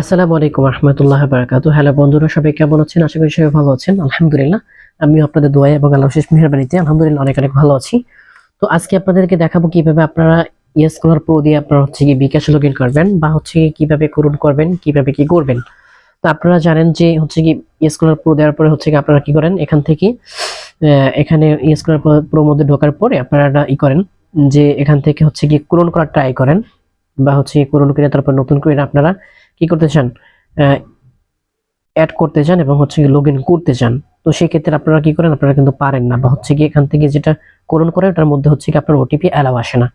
আসসালামু আলাইকুম রহমতুল্লাহ বারাকাতু হ্যালো বন্ধুরা, সবাই কেমন আছেন? আশা করি সবাই ভালো আছেন। আলহামদুলিল্লাহ, আমিও আপনাদের দোয়া এবং আল্লাহ শেষ মেহরবানিতে আলহামদুলিল্লাহ অনেক অনেক ভালো আছি। তো আজকে আপনাদেরকে দেখাবো কীভাবে আপনারা ইয়েস কলার প্রো দিয়ে আপনারা হচ্ছে কি বিকাশ লগ করবেন বা হচ্ছে কীভাবে করুন করবেন, কীভাবে কি করবেন। তো আপনারা জানেন যে হচ্ছে কি ইয়েস কলার প্রো দেওয়ার পরে হচ্ছে কি আপনারা কি করেন, এখান থেকে এখানে ইয়েস কলার প্রো মধ্যে ঢোকার পরে আপনারা ই করেন যে এখান থেকে হচ্ছে কি পূরণ করার ট্রাই করেন বা হচ্ছে কি পূরণ করে তারপর নতুন করে আপনারা কি করতে চান? অ্যাড করতে চান এবং হচ্ছে লগ ইন করতে চান। তো সেই ক্ষেত্রে আপনারা কি করেন? আপনারা কিন্তু পারেন না বা হচ্ছে কি এখান থেকে যেটা করুন করেন ওটার মধ্যে হচ্ছে কি আপনার ওটিপি অ্যালাউ আসে না।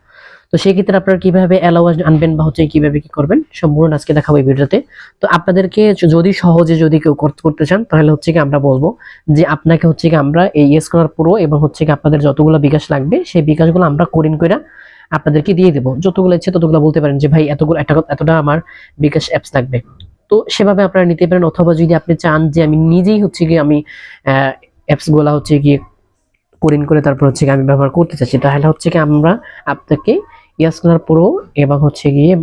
তো সেই ক্ষেত্রে আপনারা কীভাবে অ্যালাউ আনবেন বা হচ্ছে কীভাবে কি করবেন, সম্পূর্ণ আজকে দেখাবো এই ভিডিওতে। তো আপনাদেরকে যদি সহজে যদি কেউ করতে চান, তাহলে হচ্ছে কি আমরা বলব যে আপনাকে হচ্ছে কি আমরা এই ইয়েস করার পুরো এবং হচ্ছে কি আপনাদের যতগুলো বিকাশ লাগবে, সেই বিকাশগুলো আমরা করিন কইরা আপনাদেরকে দিয়ে দেবো। যতগুলো ইচ্ছে ততগুলো বলতে পারেন যে, ভাই, এতগুলো এত- এতটা আমার বিকাশ অ্যাপস থাকবে। তো সেভাবে আপনারা নিতে পারেন, অথবা যদি আপনি চান যে, আমি নিজেই হচ্ছে গিয়ে আমি অ্যাপসগুলা হচ্ছে গিয়ে কোরিন করে তারপর হচ্ছে গিয়ে আমি ব্যবহার করতে চাচ্ছি, তাহলে হচ্ছে কি আমরা আপনাকে ইয়াস করার প্রো এবং হচ্ছে গিয়ে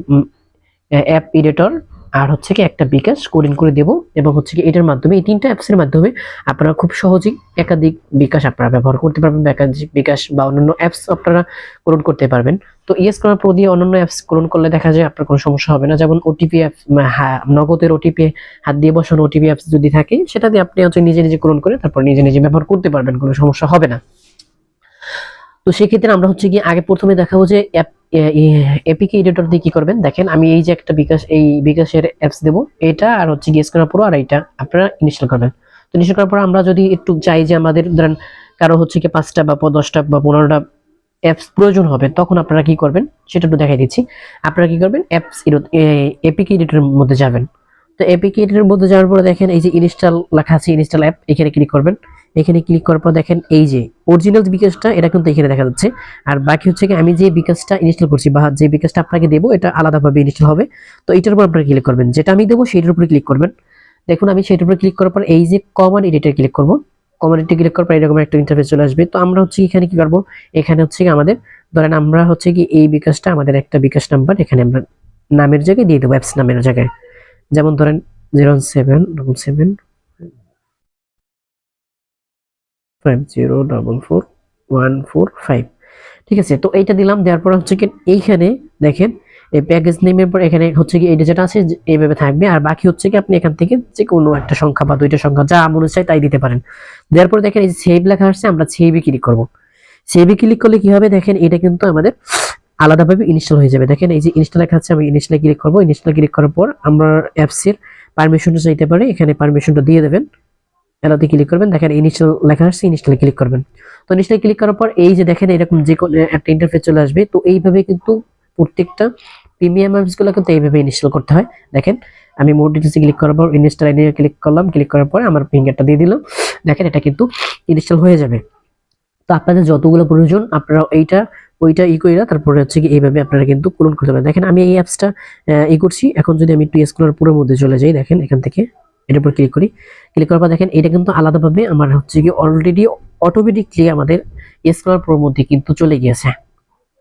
অ্যাপ এডিটর আর হচ্ছে কি একটা বিকাশ কোরিন করে দেব এবং হচ্ছে কি এটার মাধ্যমে, এই তিনটা অ্যাপসের মাধ্যমে আপনারা খুব সহজেই একাধিক বিকাশ আপনারা ব্যবহার করতে পারবেন একাধিক বিকাশ বা অন্যান্য অ্যাপস আপনারা পূরণ করতে পারবেন। তো ইয়েস করার প্রো দিয়ে অন্যান্য অ্যাপস পূরণ করলে দেখা যায় আপনার কোনো সমস্যা হবে না। যেমন ওটিপি অ্যাপ নগদের ওটিপি হাত দিয়ে বসানো ওটিপি অ্যাপস যদি থাকে, সেটা দিয়ে আপনি হচ্ছে নিজে নিজে পূরণ করে তারপর নিজে নিজে ব্যবহার করতে পারবেন, কোনো সমস্যা হবে না। তো সেক্ষেত্রে আমরা হচ্ছে কি আগে প্রথমে দেখাবো যে অ্যাপ এপিকে এডিটর দিয়ে কি করবেন। দেখেন, আমি এই যে একটা বিকাশ, এই বিকাশের অ্যাপস দেবো। এটা আর হচ্ছে গিয়ে পুরো আর এইটা আপনারা ইনস্টল করবেন। তো ইনস্টল করার পর আমরা যদি একটু চাই যে আমাদের, ধরেন, কারও হচ্ছে কি পাঁচটা বা দশটা বা পনেরোটা অ্যাপস প্রয়োজন হবে, তখন আপনারা কি করবেন? সেটা একটু দেখাই দিচ্ছি। আপনারা কি করবেন? অ্যাপস এপিকে এডিটরের মধ্যে যাবেন। তো এডিটরের মধ্যে যাওয়ার পরে দেখেন এই যে ইনস্টল লেখা আছে ইনস্টল অ্যাপ এখানে ক্লিক করবেন। এখানে ক্লিক করার পর দেখেন এই যে অরিজিনাল বিকাশটা, এটা কিন্তু এখানে দেখা যাচ্ছে। আর বাকি হচ্ছে কি, আমি যে বিকাশটা ইনস্টল করছি বা যে বিকাশটা আপনাকে দেবো, এটা আলাদাভাবে ইনস্টল হবে। তো এটার উপর আপনারা ক্লিক করবেন। যেটা আমি দেবো সেটার উপরে ক্লিক করবেন। দেখুন, আমি সেটার উপরে ক্লিক করার পর এই যে কমন এডিটর ক্লিক করব। কমন এডিটর ক্লিক করার পর এরকম একটা ইন্টারফেস চলে আসবে। তো আমরা হচ্ছে এখানে কি করব? এখানে হচ্ছে কি আমাদের, ধরেন আমরা হচ্ছে কি এই বিকাশটা, আমাদের একটা বিকাশ নাম্বার এখানে আমরা নামের জায়গায় দিয়ে দেবো অ্যাপস নামের জায়গায়। যেমন ধরেন zero seven double seven five zero four one four five ঠিক আছে, তো এইটা দিলাম, দেওয়ার পর হচ্ছে কি এইখানে দেখেন, এই প্যাকেজ নেমের পর এখানে হচ্ছে কি এইটা যেটা আছে, এইভাবে থাকবে। আর বাকি হচ্ছে কি আপনি এখান থেকে যে কোনো একটা সংখ্যা বা দুইটা সংখ্যা, যা মনে চাই তাই দিতে পারেন। দেওয়ার পর দেখেন এই সেভ লেখা আসছে, আমরা সেভে ক্লিক করব। সেভে ক্লিক করলে কি হবে? দেখেন এটা কিন্তু আমাদের আলাদাভাবে ইনস্টল হয়ে যাবে। দেখেন এই যে ইনস্টল লেখা আছে, আমি ইনস্টলে ক্লিক করব। ইনস্টলে ক্লিক করার পর আমরা অ্যাপসের পারমিশনটা চাইতে পারি। এখানে পারমিশনটা দিয়ে দেবেন। এলাতে ক্লিক করবেন। দেখেন ইনিশিয়াল লেখা আসছে ইনিশিয়ালে ক্লিক করবেন। তো ইনিশিয়ালে ক্লিক করার পর এই যে দেখেন এরকম যে কোনো একটা ইন্টারফেস চলে আসবে। তো এইভাবে কিন্তু প্রত্যেকটা প্রিমিয়াম অ্যাপসগুলো কিন্তু এইভাবে ইনস্টল করতে হয়। দেখেন, আমি মোর ডিটেলসে ক্লিক করার পর ইনস্টল আইডি ক্লিক করলাম। ক্লিক করার পর আমার ফিঙ্গারটা দিয়ে দিলাম। দেখেন এটা কিন্তু ইনস্টল হয়ে যাবে। তো আপনাদের যতগুলো প্রয়োজন, আপনারা এইটা ওইটা ই কইরা তারপরে হচ্ছে কি এইভাবে আপনারা কিন্তু পূরণ করতে পারেন। দেখেন, আমি এই অ্যাপসটা ই করছি। এখন যদি আমি একটু স্ক্রল পুরোর মধ্যে চলে যাই, দেখেন, এখান থেকে এটার উপর ক্লিক করি। ক্লিক করার পর দেখেন, এটা কিন্তু আলাদাভাবে আমার হচ্ছে কি অলরেডি অটোমেটিকলি আমাদের স্ক্রল প্রোর মধ্যে কিন্তু চলে গিয়েছে।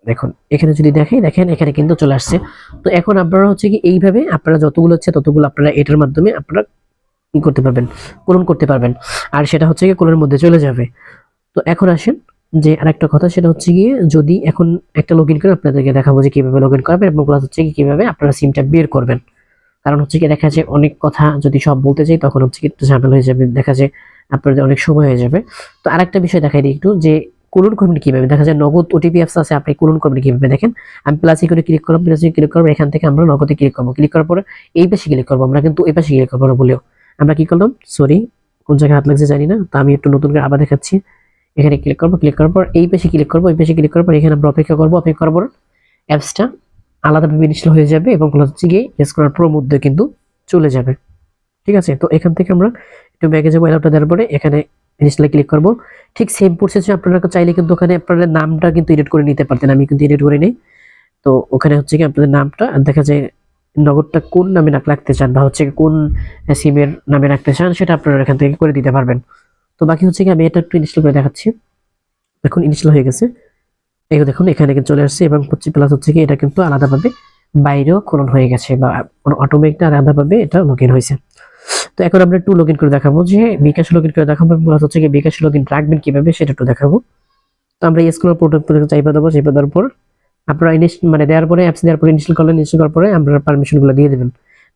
দেখুন, এখানে যদি দেখেন দেখেন, এখানে কিন্তু চলে আসছে। তো এখন আপনারা হচ্ছে কি এইভাবে আপনারা যতগুলো হচ্ছে ততগুলো আপনারা এটার মাধ্যমে আপনারা কি করতে পারবেন, পূরণ করতে পারবেন। আর সেটা হচ্ছে কি কোলের মধ্যে চলে যাবে। তো এখন আসেন যে আরেকটা কথা সেটা হচ্ছে গিয়ে যদি এখন একটা লগ ইন করে আপনাদেরকে দেখাবো যে কীভাবে লগ ইন করবেন এবং প্লাস হচ্ছে কীভাবে আপনারা সিমটা বের করবেন। কারণ হচ্ছে কি দেখা যায় অনেক কথা যদি সব বলতে চাই তখন হচ্ছে কি একটু ঝামেলা হয়ে যাবে, দেখা যায় আপনাদের অনেক সময় হয়ে যাবে। তো আরেকটা বিষয় দেখাই দিই একটু যে কুলন করবেন কীভাবে? দেখা যায় নগদ ওটিপি অ্যাপস আছে, আপনি কুলন করবেন কীভাবে দেখেন? আমি প্লাসে করে ক্লিক করব প্লাসে ক্লিক করব এখান থেকে আমরা নগদে ক্লিক করব। ক্লিক করার পরে এই পাশে ক্লিক করব, আমরা কিন্তু এই পাশে ক্লিক করব না বলেও। আমরা কি করলাম? সরি কোন জায়গায় হাত লাগছে জানি না, তো আমি একটু নতুন করে আবার দেখাচ্ছি। এখানে ক্লিক করব ক্লিক করার পর এই পেশে ক্লিক করব, এই পেশে ক্লিক করার পর এখানে আমরা অপেক্ষা করব, অপেক্ষা করার পর অ্যাপসটা আলাদাভাবে ইনস্টল হয়ে যাবে এবং হচ্ছে করার প্রো মধ্যে কিন্তু চলে যাবে। ঠিক আছে? তো এখান থেকে আমরা একটু ব্যাগে যাব অ্যালাপটা দেওয়ার পরে এখানে ইনস্টলে ক্লিক করব। ঠিক সেম প্রসেসে আপনারা চাইলে কিন্তু ওখানে আপনাদের নামটা কিন্তু এডিট করে নিতে পারতেন, আমি কিন্তু এডিট করে নিই তো ওখানে হচ্ছে কি আপনাদের নামটা, দেখা যায় নগদটা কোন নামে রাখ- রাখতে চান বা হচ্ছে কোন সিমের নামে রাখতে চান সেটা আপনারা এখান থেকে করে দিতে পারবেন। তো বাকি হচ্ছে কি আমি এটা একটু ইনস্টল করে দেখাচ্ছি। দেখুন ইনস্টল হয়ে গেছে। এই দেখুন, এখানে কিন্তু চলে আসছে এবং হচ্ছে প্লাস হচ্ছে কি, এটা কিন্তু আলাদাভাবে বাইরেও ক্লোন হয়ে গেছে বা অটোমেটিক আলাদাভাবে এটা লগ ইন হয়েছে। তো এখন আমরা একটু লগ ইন করে দেখাবো যে বিকাশ লগ ইন করে দেখাবো মূলত হচ্ছে কি, বিকাশ লগ ইন রাখবেন কীভাবে সেটা একটু দেখাবো। তো আমরা স্কুল পোর্টাল চাইপা দেবো, চাইপা দেওয়ার পর আপনারা মানে দেওয়ার পরে অ্যাপস দেওয়ার পরে ইনস্টল করলেন ইনস্টল করার পরে আপনারা পারমিশনগুলো দিয়ে দেবেন।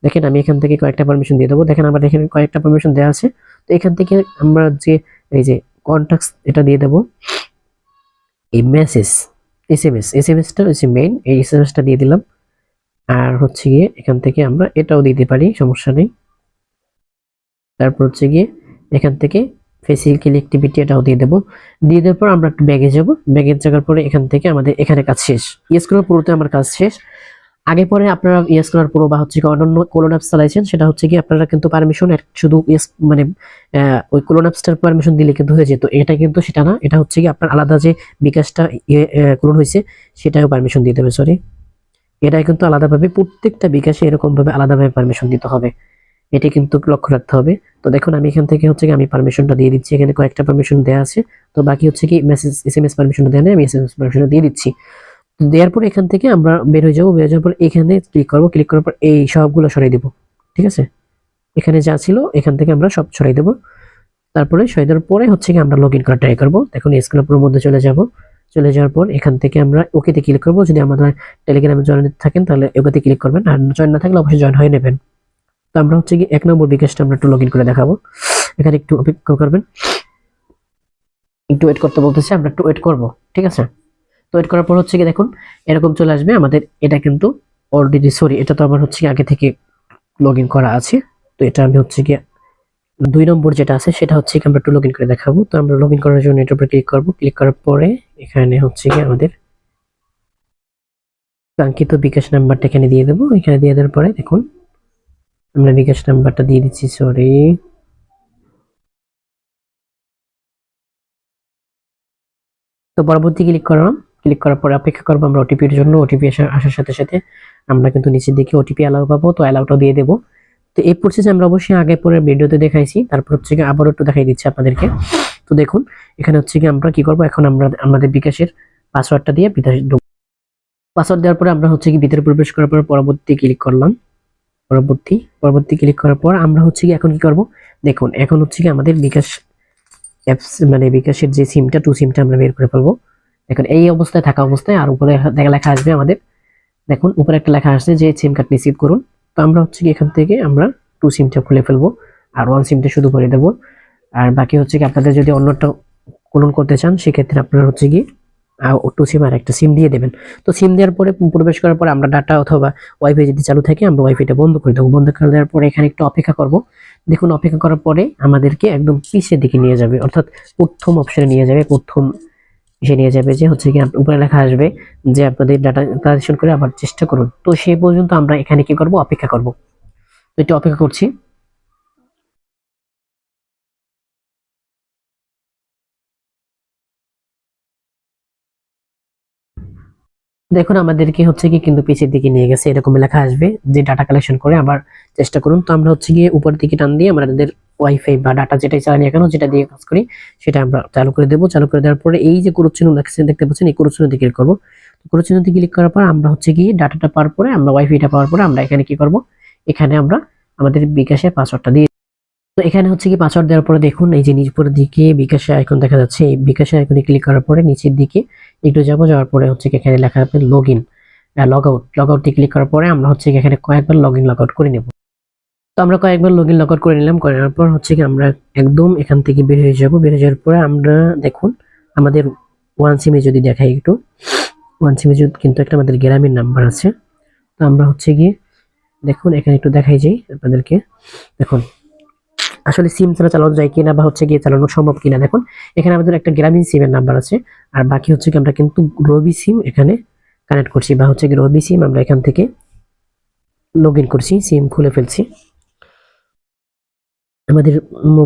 দেখেন আমি এখান থেকে কয়েকটা পারমিশন দিয়ে দেবো। দেখেন আমার এখানে কয়েকটা পারমিশন দেওয়া আছে। তো এখান থেকে আমরা যে, এই যে কন্ট্যাক্টস এটা দিয়ে দেবো। এই message S M S S M এসটা হচ্ছে মেইন এই এস এম এসটা দিয়ে দিলাম। আর হচ্ছে গিয়ে এখান থেকে আমরা এটাও দিতে পারি, সমস্যা নেই। তারপর হচ্ছে গিয়ে এখান থেকে ফেসিক্যাল অ্যাক্টিভিটি এটাও দিয়ে দেবো। দিয়ে দেওয়ার পর আমরা একটু ব্যাগে যাব। ব্যাগে যাওয়ার পরে এখান থেকে আমাদের এখানে কাজ শেষ। ইয়েস করার পুরোতে আমার কাজ শেষ। আগে পরে আপনারা ইয়েস করার পুরো বা হচ্ছে অন্যান্য কোলন অ্যাপস চালাইছেন, সেটা হচ্ছে কি আপনারা কিন্তু পারমিশন শুধু ইয়েস মানে ওই কোলন অ্যাপসটার পারমিশন দিলে কিন্তু হয়ে যেত। এটা কিন্তু সেটা না, এটা হচ্ছে কি আপনার আলাদা যে বিকাশটা কোলন হয়েছে সেটাও পারমিশন দিতে হবে সরি এটা কিন্তু আলাদাভাবে প্রত্যেকটা বিকাশে এরকম ভাবে আলাদাভাবে পারমিশন দিতে হবে। এটা কিন্তু লক্ষ্য রাখতে হবে। তো দেখুন, আমি এখান থেকে হচ্ছে কি আমি পারমিশনটা দিয়ে দিচ্ছি, এখানে কয়েকটা পারমিশন দেওয়া আছে। তো বাকি হচ্ছে কি মেসেজ এস এম এস পারমিশনটা দেওয়া নেই, আমি এস এম এস পারমিশনটা দিয়ে দিচ্ছি। দেওয়ার পর এখান থেকে আমরা বের হয়ে যাব। বের হয়ে যাওয়ার পর এখানে ক্লিক করব। ক্লিক করার পর এই সবগুলো সরাই দেবো। ঠিক আছে? এখানে যা ছিল এখান থেকে আমরা সব সরাই দেবো। তারপরে সরাই দেওয়ার পরে হচ্ছে কি আমরা লগ ইন করা ট্রাই করব। এখন স্ক্রিন পুরোর মধ্যে চলে যাব। চলে যাওয়ার পর এখান থেকে আমরা ওকেতে ক্লিক করব। যদি আমাদের টেলিগ্রামে জয়েন থাকেন, তাহলে ওকেতে ক্লিক করবেন। আর জয়েন না থাকলে অবশ্যই জয়েন হয়ে নেবেন। তো আমরা হচ্ছে কি এক নম্বর বিকাশটা আমরা একটু লগ করে দেখাবো। এখানে একটু অপেক্ষা করবেন। একটু ওয়েট করতে বলতেছে, আমরা একটু ওয়েট করব। ঠিক আছে? তো ওয়েট করার পর হচ্ছে কি দেখুন, এরকম চলে আসবে আমাদের, এটা কিন্তু অলরেডি সরি এটা তো আমার হচ্ছে আগে থেকে লগ করা আছে। তো এটা আমি হচ্ছে কি দুই নম্বর যেটা আছে, সেটা হচ্ছে কি আমরা একটু লগ করে দেখাবো। তো আমরা লগ করার জন্য এটার উপরে ক্লিক করব। ক্লিক করার পরে এখানে হচ্ছে কি আমাদের কাঙ্ক্ষিত বিকাশ নাম্বারটা এখানে দিয়ে দেবো। এখানে দিয়ে দেওয়ার পরে দেখুন, আমরা বিকাশ নাম্বারটা দিয়ে দিচ্ছি সরি তো পরবর্তী ক্লিক করলাম। ক্লিক করার পরে অপেক্ষা করব আমরা ওটিপির জন্য ওটিপি আসার সাথে সাথে আমরা কিন্তু নিচের দিকে ওটিপি অ্যালাউ পাবো, তো অ্যালাউটাও দিয়ে দেবো। তো এই প্রসেস আমরা অবশ্যই আগে পরে ভিডিওতে দেখাইছি, তারপর হচ্ছে কি আবারও একটু দেখাই দিচ্ছি আপনাদেরকে। তো দেখুন, এখানে হচ্ছে কি আমরা কি করব, এখন আমরা আমাদের বিকাশের পাসওয়ার্ডটা দিয়ে বিকাশ পাসওয়ার্ড দেওয়ার পরে আমরা হচ্ছে কি ভিতরে প্রবেশ করার পর পরবর্তী ক্লিক করলাম। পরবর্তী পরবর্তী ক্লিক করার পর আমরা হচ্ছে কি এখন কি করব, দেখুন, এখন হচ্ছে কি আমাদের বিকাশ অ্যাপস মানে বিকাশের যে সিমটা টু সিমটা আমরা বের করে ফেলব। দেখুন, এই অবস্থায় থাকা অবস্থায় আর উপরে লেখা আসবে আমাদের। দেখুন, উপরে একটা লেখা আসছে যে সিম কার্ড রিসিভ করুন। তো আমরা হচ্ছে কি এখান থেকে আমরা টু সিমটা খুলে ফেলব আর ওয়ান সিমটা শুধু করে দেবো। আর বাকি হচ্ছে কি আপনাদের যদি অন্যটা কোলন করতে চান, সেক্ষেত্রে আপনারা হচ্ছে কি টু সিম আর একটা সিম দিয়ে দেবেন। তো সিম দেওয়ার পরে প্রবেশ করার পরে আমরা ডাটা অথবা ওয়াইফাই যদি চালু থাকে, আমরা ওয়াইফাইটা বন্ধ করে দেবো। বন্ধ করে দেওয়ার পরে এখানে একটু অপেক্ষা করব। দেখুন, অপেক্ষা করার পরে আমাদেরকে একদম পিছের দিকে নিয়ে যাবে। অর্থাৎ প্রথম অপশনে নিয়ে যাবে, প্রথম এসে নিয়ে যাবে যে হচ্ছে কি উপরে লেখা আসবে যে আপনাদের ডাটা কালেকশন করে আবার চেষ্টা করুন। তো সেই পর্যন্ত আমরা এখানে কি করব? অপেক্ষা করব। তো একটু অপেক্ষা করছি। দেখুন, আমাদেরকে হচ্ছে কি কিন্তু পিছের দিকে নিয়ে গেছে এরকম লেখা আসবে যে ডাটা কালেকশন করে আবার চেষ্টা করুন। তো আমরা হচ্ছে গিয়ে উপর দিকে টান দিয়ে আমাদের ওয়াইফাই বা ডাটা যেটাই চালানি কেন, যেটা দিয়ে কাজ করি, সেটা আমরা চালু করে দেবো। চালু করে দেওয়ার পরে এই যে কুরুচিহ্ন দেখছেন দেখতে পাচ্ছেন, এই কুরুচিহ্নতে ক্লিক করব। কুরুচিহ্নতে ক্লিক করার পর আমরা হচ্ছে গিয়ে ডাটাটা পাওয়ার পরে, আমরা ওয়াইফাইটা পাওয়ার পরে আমরা এখানে কি করব? এখানে আমরা আমাদের বিকাশের পাসওয়ার্ডটা দিয়ে তো এখানে হচ্ছে কি পাসওয়ার্ড দেওয়ার পরে দেখুন, এই যে নিচের দিকে বিকাশে আইকন দেখা যাচ্ছে। এই বিকাশে আইকনে ক্লিক করার পরে নিচের দিকে একটু যাব, যাওয়ার পরে হচ্ছে কি এখানে লেখা থাকবে log in log out log আউটে ক্লিক করার পরে আমরা হচ্ছে কি এখানে কয়েকবার লগ ইন লগ আউট করে নেব। তো আমরা কয়েকবার লগ ইন লগ আউট করে নিলাম, করার পর হচ্ছে কি আমরা একদম এখান থেকে বের হয়ে যাব। বের হয়ে যাওয়ার পরে আমরা দেখুন, আমাদের ওয়ান সিমে যদি দেখাই একটু ওয়ান সিমে যদি কিন্তু একটা আমাদের গ্রামীণ নাম্বার আছে, তো আমরা হচ্ছে গিয়ে দেখুন, এখানে একটু দেখাই যাই আপনাদেরকে। দেখুন, আসলে সিম ছাড়া চালানো যায় কিনা বা হচ্ছে গিয়ে চালানো সম্ভব কিনা, দেখুন, এখানে আমাদের একটা গ্রামীণ সিমের নাম্বার আছে, আর বাকি হচ্ছে কি আমরা কিন্তু রবি সিম এখানে কানেক্ট করছি, বা হচ্ছে কি রবি সিম আমরা এখান থেকে লগ ইন করছি সিম খুলে ফেলছি। আমাদের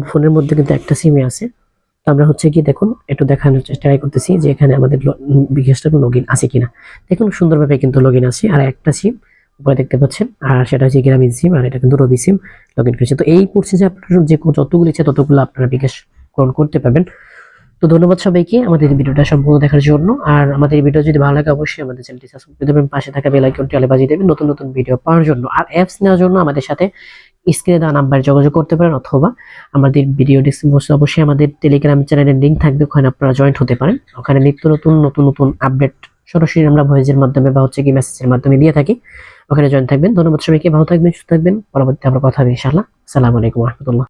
ফোনের মধ্যে কিন্তু একটা সিমে আছে। তো আমরা হচ্ছে কি দেখুন, একটু দেখানোর ট্রাই করতেছি যে এখানে আমাদের বিকাশটা লগ ইন আছে কিনা। দেখুন, সুন্দরভাবে কিন্তু লগ ইন আছে। আর একটা সিম উপরে দেখতে পাচ্ছেন। আর সেটা হচ্ছে গ্রামীণ সিম আর এটা কিন্তু রবি সিম লগ ইন করেছে। তো এই প্রসেসে আপনার যে যতগুলো ইচ্ছে ততগুলো আপনারা বিকাশ গ্রহণ করতে পারবেন। তো ধন্যবাদ সবাইকে আমাদের ভিডিওটা সম্পূর্ণ দেখার জন্য। আর আমাদের ভিডিও যদি ভালো লাগে, অবশ্যই আমাদের চ্যানেলটি সাবস্ক্রাইব করে দেবেন, পাশে থাকা বেল আইকনটি আলে বাজিয়ে দেবেন নতুন নতুন ভিডিও পাওয়ার জন্য। আর অ্যাপস নেওয়ার জন্য আমাদের সাথে স্ক্রিনে দেওয়া নাম্বারে যোগাযোগ করতে পারেন অথবা আমাদের ভিডিও ডিসক্রিপশন অবশ্যই আমাদের টেলিগ্রাম চ্যানেলের লিঙ্ক থাকবে, ওখানে আপনারা জয়েন্ট হতে পারেন। ওখানে নিত্য নতুন নতুন নতুন আপডেট সরাসরি আমরা ভয়েসের মাধ্যমে বা হচ্ছে কি মেসেজের মাধ্যমে দিয়ে থাকি। ওখানে জয়েন থাকবেন। ধন্যবাদ সবাইকে। ভালো থাকবেন, সুস্থ থাকবেন। পরবর্তী আমরা কথা হবে ইনশাআল্লাহ। আসসালামু আলাইকুম রহমতুল্লাহ।